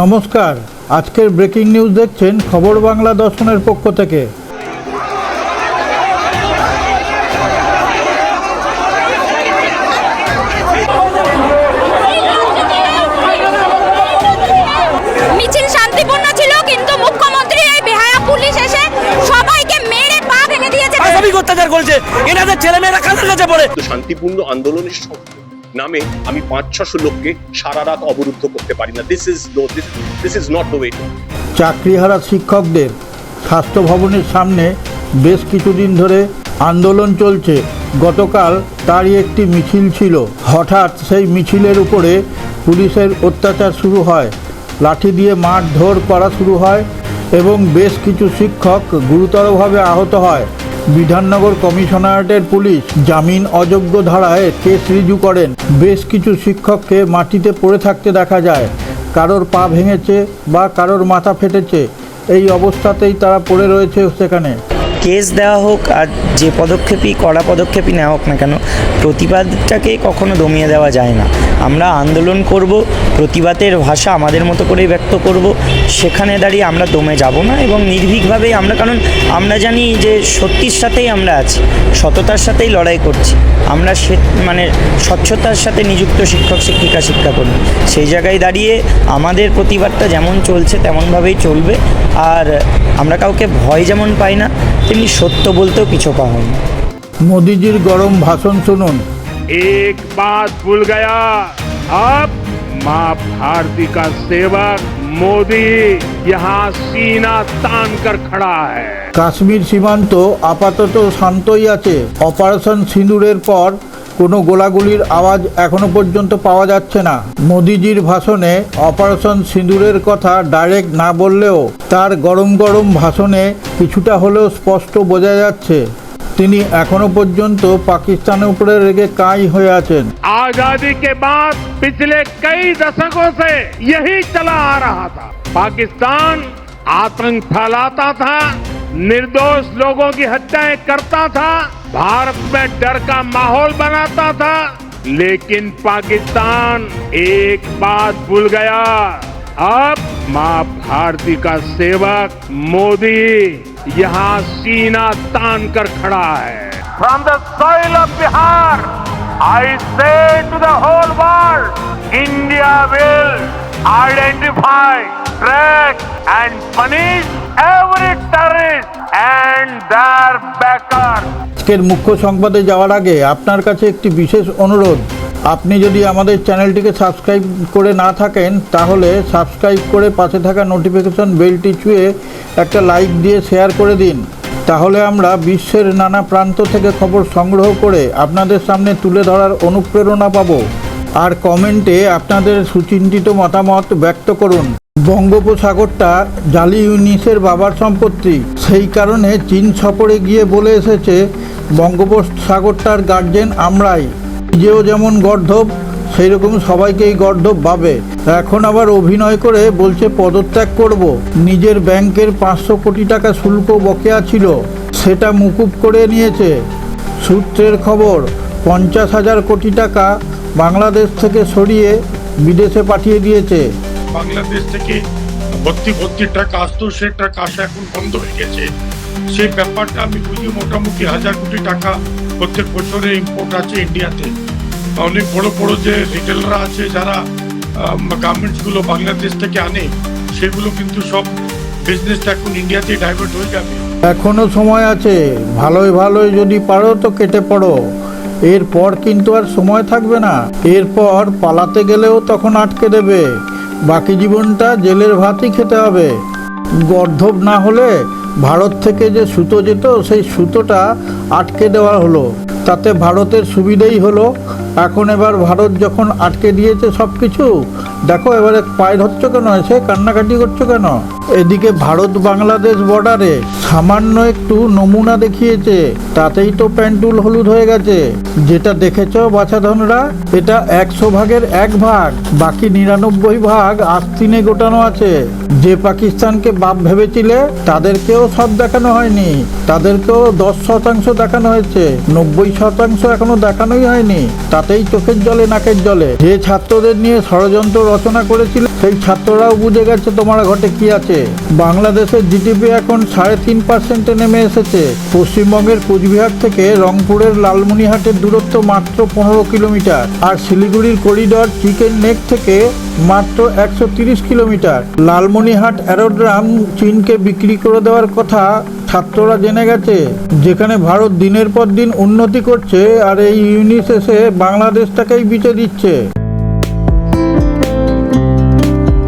নমস্কার। আজকের breaking news দেখছেন খবর বাংলা দর্শনের পক্ষ থেকে। মিছিল শান্তিপূর্ণ ছিল কিন্তু মুখ্যমন্ত্রী এই বেহায়া পুলিশ এসে সবাইকে মেরে পা ভেঙে দিয়েছে। অত্যাচার করেছে। এনাদের ছেলেমেয়েরা কাদের কাছে পড়ে? শান্তিপূর্ণ আন্দোলনের নামে আমি পাঁচ ছশো লোককে সারা রাত অবরুদ্ধ করতে পারি না। This is no this is not the way চাকরিহারা শিক্ষকদের স্বাস্থ্য ভবনের সামনে বেশ কিছুদিন ধরে আন্দোলন চলছে। গতকাল তারই একটি মিছিল ছিল। হঠাৎ সেই মিছিলের উপরে পুলিশের অত্যাচার শুরু হয়। লাঠি দিয়ে মারধর করা শুরু হয় এবং বেশ কিছু শিক্ষক গুরুতরভাবে আহত হয়। বিধাননগর কমিশনারেটের পুলিশ জামিন অযোগ্য ধারায় কেস রিজু করেন। বেশ কিছু শিক্ষককে মাটিতে পড়ে থাকতে দেখা যায়। কারোর পা ভেঙেছে বা কারোর মাথা ফেটেছে। এই অবস্থাতেই তারা পড়ে রয়েছে সেখানে। কেস দেওয়া হোক আর যে পদক্ষেপই কড়া পদক্ষেপই নেওয়া হোক না কেন, প্রতিবাদটাকে কখনো দমিয়ে দেওয়া যায় না। আমরা আন্দোলন করব, প্রতিবাদের ভাষা আমাদের মতো করেই ব্যক্ত করব, সেখানে দাঁড়িয়ে আমরা দমে যাব না এবং নির্ভীকভাবেই আমরা, কারণ আমরা জানি যে সত্যির সাথেই আমরা আছি, সততার সাথেই লড়াই করছি। আমরা সে মানে স্বচ্ছতার সাথে নিযুক্ত শিক্ষক, শিক্ষিকা, শিক্ষাকর্মী, সেই জায়গায় দাঁড়িয়ে আমাদের প্রতিবাদটা যেমন চলছে তেমনভাবেই চলবে। আর আমরা কাউকে ভয় যেমন পাই না তেমনি সত্য বলতেও পিছু পা হয় না মোদিজির গরম ভাষণ শুনুন एक बात भूल गया अब माँ भारती का सेवक मोदी यहाँ सीना तान कर खड़ा है কাশ্মীর সীমান্ত আপাতত শান্তই আছে অপারেশন সিঁদুরের পর কোনো গোলাগুলির আওয়াজ এখনো পর্যন্ত পাওয়া যাচ্ছে না মোদিজির ভাষণে অপারেশন সিঁদুরের কথা ডাইরেক্ট না বললেও তার গরম গরম ভাষণে কিছুটা হলেও স্পষ্ট বোঝা যাচ্ছে তিনি এখনো পর্যন্ত পাকিস্তানের উপরে রেগে কাঁই হয়ে আছেন आजादी के बाद पिछले कई दशकों से यही चला आ रहा था पाकिस्तान आतंक फैलाता था निर्दोष लोगों की हत्याएं करता था भारत में डर का माहौल बनाता था, लेकिन पाकिस्तान एक बात भूल गया। अब माँ भारती का सेवक मोदी यहाँ सीना तान कर खड़ा है। From the soil of Bihar I say to the whole world India will identify track and punish every terrorist and their backer আজকের মুখ্য সংবাদে যাওয়ার আগে আপনার কাছে একটি বিশেষ অনুরোধ। আপনি যদি আমাদের চ্যানেলটিকে সাবস্ক্রাইব করে না থাকেন, তাহলে সাবস্ক্রাইব করে পাশে থাকা নোটিফিকেশন বেলটি ছুঁয়ে একটা লাইক দিয়ে শেয়ার করে দিন। তাহলে আমরা বিশ্বের নানা প্রান্ত থেকে খবর সংগ্রহ করে আপনাদের সামনে তুলে ধরার অনুপ্রেরণা পাব। আর কমেন্টে আপনাদের সুচিন্তিত মতামত ব্যক্ত করুন। বঙ্গোপসাগরটা জালি ইউনিসের বাবার সম্পত্তি। সেই কারণে চীন সফরে গিয়ে বলে এসেছে, বঙ্গোপসাগরটার গার্জেন আমরাই। নিজেও যেমন গর্ধব সেই রকম সবাইকেই গর্ধব ভাবে। এখন আবার অভিনয় করে বলছে, পদত্যাগ করব। নিজের ব্যাংকের পাঁচশো কোটি টাকা শুল্ক বকেয়া ছিল। সেটা মুকুব করে নিয়েছে। সূত্রের খবর, পঞ্চাশ হাজার কোটি টাকা বাংলাদেশ থেকে সরিয়ে বিদেশে পাঠিয়ে দিয়েছে। বাংলাদেশ থেকে ভর্তি ভর্তি ট্রাক আসতো সে ট্রাক আসা এখন বন্ধ হয়ে গেছে। সেই ব্যাপারটা আমি বুঝি মোটামুটি হাজার কোটি টাকা প্রত্যেক বছরে ইম্পোর্ট আছে ইন্ডিয়াতে অনেক বড় বড় যে রিটেলরা আছে যারা গার্মেন্টসগুলো বাংলাদেশ থেকে আনে সেগুলো কিন্তু সব বিজনেসটা এখন ইন্ডিয়াতেই ডাইভার্ট হয়ে যাবে। এখনও সময় আছে। ভালোই ভালোই যদি পারো তো কেটে পড়ো। এরপর কিন্তু আর সময় থাকবে না। এরপর পালাতে গেলেও তখন আটকে দেবে। বাকি জীবনটা জেলের ভাতই খেতে হবে। গর্ধব না হলে ভারত থেকে যে সুতো যেত, সেই সুতোটা আটকে দেওয়া হলো। তাতে ভারতের সুবিধেই হলো। এখন এবার ভারত যখন আটকে দিয়েছে সব কিছু দেখো এবারে পায়ে ধরছো কেন? এসে কান্নাকাটি করছ কেন? এদিকে ভারত বাংলাদেশ বর্ডারে সামান্য একটু নমুনা দেখিয়েছে। তাতেই তো প্যান্টুল হলুদ হয়ে গেছে। যেটা দেখেছ বাছাধনরা, এটা একশো ভাগের এক ভাগ, বাকি নিরানব্বই ভাগ আস্তিনে গোটানো আছে। যে পাকিস্তানকে বাপ ভেবেছিলে, তাদেরকেও সব দেখানো হয়নি। তাদেরকেও দশ শতাংশ দেখানো হয়েছে। নব্বই শতাংশ এখনও দেখানোই হয়নি। তাতেই চোখের জলে, নাকের জলে। যে ছাত্রদের নিয়ে ষড়যন্ত্র রচনা করেছিল, সেই ছাত্ররাও বুঝে গেছে তোমার ঘটে কি আছে। বাংলাদেশের জিডিপি এখন সাড়ে তিন পার্সেন্টে নেমে এসেছে। পশ্চিমবঙ্গের কোচবিহার থেকে রংপুরের লালমনিহাটের দূরত্ব মাত্র পনেরো কিলোমিটার আর শিলিগুড়ির করিডর চিকেন নেক থেকে মাত্র একশো কিলোমিটার। লালমনিহাট অ্যারোড্রাম চীনকে বিক্রি করে দেওয়ার কথা ছাত্ররা জেনে গেছে, যেখানে ভারত দিনের পর দিন উন্নতি করছে আর এই ইউনিসেসে বাংলাদেশটাকেই বিচে দিচ্ছে।